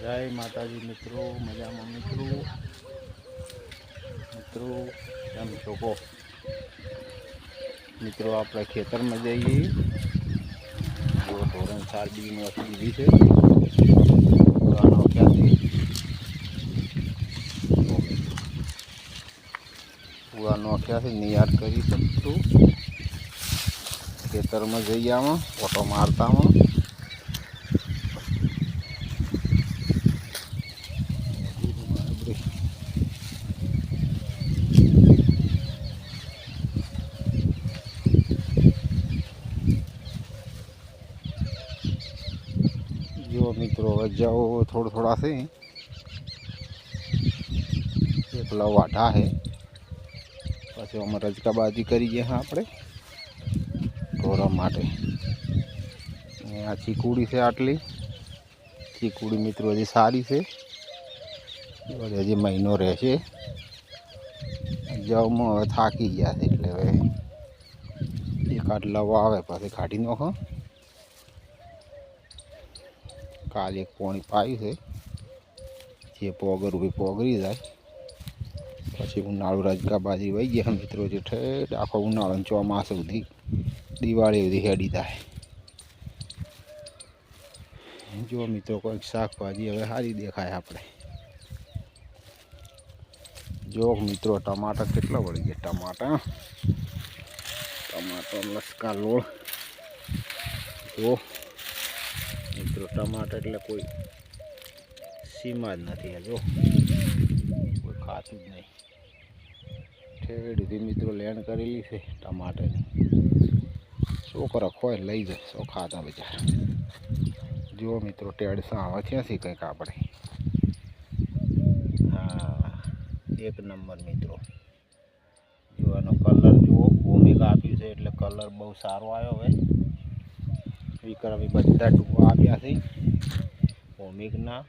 જય માતાજી મિત્રો, મજામાં મિત્રો? મિત્રો, કેમ છો મિત્રો, આપણે ખેતરમાં જઈએ. જો ધોરણ ચાર બી નોખી દીધી છે. પૂરા નોખ્યા છે, નિયાર કરી શકતું ખેતરમાં જઈએ આમાં ઓટો મારતામાં જો મિત્રો હવે જાઓ થોડા થોડા છે એકલા વાઢા છે પછી અમે રજકાબાજી કરીએ હા આપણે ઢોરા માટે અને આ ચીકુડી છે આટલી ચીકુડી મિત્રો હજી સારી છે બસ હજી મહિનો રહેશે જવમાં હવે થાકી ગયા છે એટલે હવે એકાદ લવા આવે પછી કાઢી નાખો કાલે એક પોણી પાયું છે જે પોગર ઊભી પોગરી જાય પછી ઉનાળુ રજકા બાજી વહી ગયા મિત્રો જે ઠેઠ આખો ઉનાળો ને ચોમાસ સુધી દિવાળી સુધી હેડી જાય જો મિત્રો કોઈક શાકભાજી હવે સારી દેખાય આપણે જો મિત્રો ટમાટર કેટલા વળી ગયા ટમાટા ટમાટર લસકા લોળ જો મિત્રો ટમાટર એટલે કોઈ સીમા જ નથી જો કોઈ ખાતું જ નહીં. ઠેડથી મિત્રો લેણ કરેલી છે ટમાટરની. છોકરા ખોય લઈ જાય, સો ખાતા બજાર જુઓ મિત્રો, ટેડસા આવા છે કંઈક આપણે? હા, એક નંબર મિત્રો. જો એનો કલર જુઓ. ભૂમિકા આપ્યું છે એટલે કલર બહુ સારો આવ્યો હવે. વિક્રમી બધા ટૂંકા આપ્યા છે. ભૂમિકના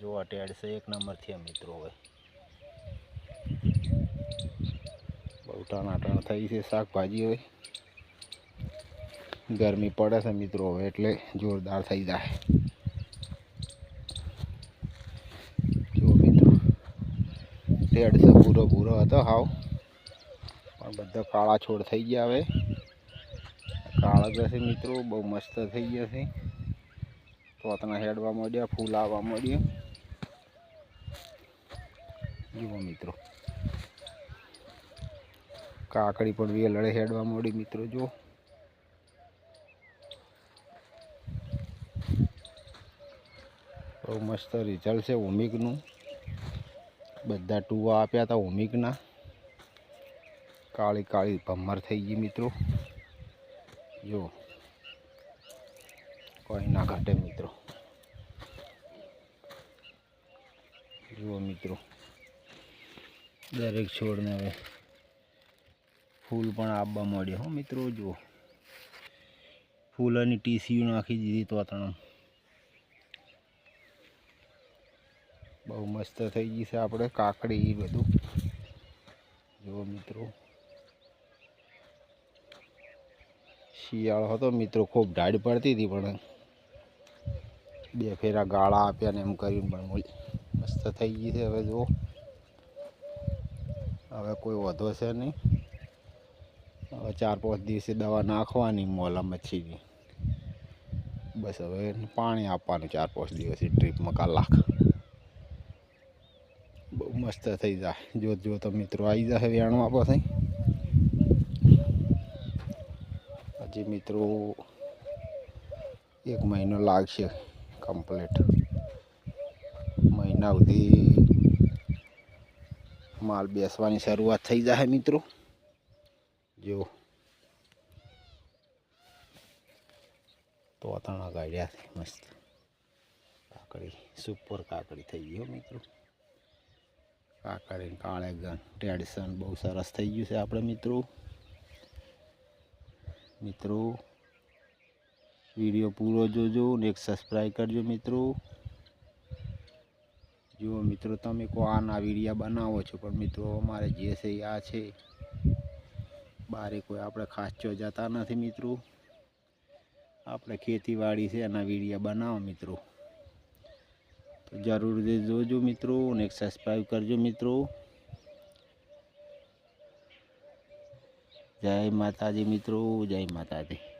જો આ ટેડસે એક નંબરથી મિત્રો હવે. બહુ ટાણાટાણ થઈ છે શાકભાજી હવે. ગરમી પડે છે મિત્રો હવે એટલે જોરદાર થઈ જાય. ટેડસે ભૂરો ભૂરો હતો હાવ. પણ બધા કાળા છોડ થઈ ગયા હવે. કાળા જશે મિત્રો, બહુ મસ્ત થઈ ગયા છે. તોતના હેડવા મળ્યા, ફૂલ આવવા મળ્યા. જુઓ મિત્રો. કાકડી પણ વેલડે હેડવા મળી મિત્રો જો બહુ મસ્ત રિઝલ્ટ છે ઓમિકનું. બધા ટુવા આપ્યા હતા ઓમિકના. કાળી કાળી ભમર થઈ ગઈ મિત્રો. જો. કોઈ ના ઘટે મિત્રો. જુઓ મિત્રો. દરેક છોડને હવે ફૂલ પણ આવવા માંડ્યા હો મિત્રો, જુઓ. ફૂલની ટીસીઓ નાખી દીધી તો ત્રણ. બહુ મસ્ત થઈ ગઈ છે આપણે કાકડી એ બધું. જુઓ મિત્રો. શિયાળો હતો, મિત્રો ખૂબ ઢાળ પડતી હતી પણ બે ફેરા ગાળા આપ્યા ને એમ કરીને પણ મૂળ મસ્ત થઈ ગઈ છે હવે જુઓ. હવે કોઈ વધો છે નહીં. હવે ચાર પાંચ દિવસે દવા નાખવાની મોલા મચ્છીની બસ હવે પાણી આપવાનું ચાર પાંચ દિવસે ટ્રીપમાં કલાક. બહુ મસ્ત થઈ જાય. જોત જો તો મિત્રો આવી જશે વેણવા પાસે હજી મિત્રો એક મહિનો લાગશે કમ્પ્લીટ મહિના સુધી માલ બેસવાની શરૂઆત થઈ જશે મિત્રો. જો. તો તણા ગાડ્યા મસ્ત. કાકડી સુપર કાકડી થઈ હો મિત્રો. કાકડી કાળે ગન બહુ સરસ થઈ ગયું છે આપણે મિત્રો. મિત્રો. વીડિયો પૂરો જોજો ને એક સબસ્ક્રાઈબ કરજો મિત્રો. જુઓ મિત્રો, તમે કો આના વિડીયા બનાવો છો, પણ મિત્રો, અમારે જે છે આ છે. બારે કોઈ આપણે ખાસ ચો જતા નથી મિત્રો. આપણે ખેતીવાડી છે, એના વિડીયા બનાવો મિત્રો. તો જરૂર જોજો મિત્રો અને એક સબસ્ક્રાઈબ કરજો મિત્રો. જય માતાજી મિત્રો જય માતાજી.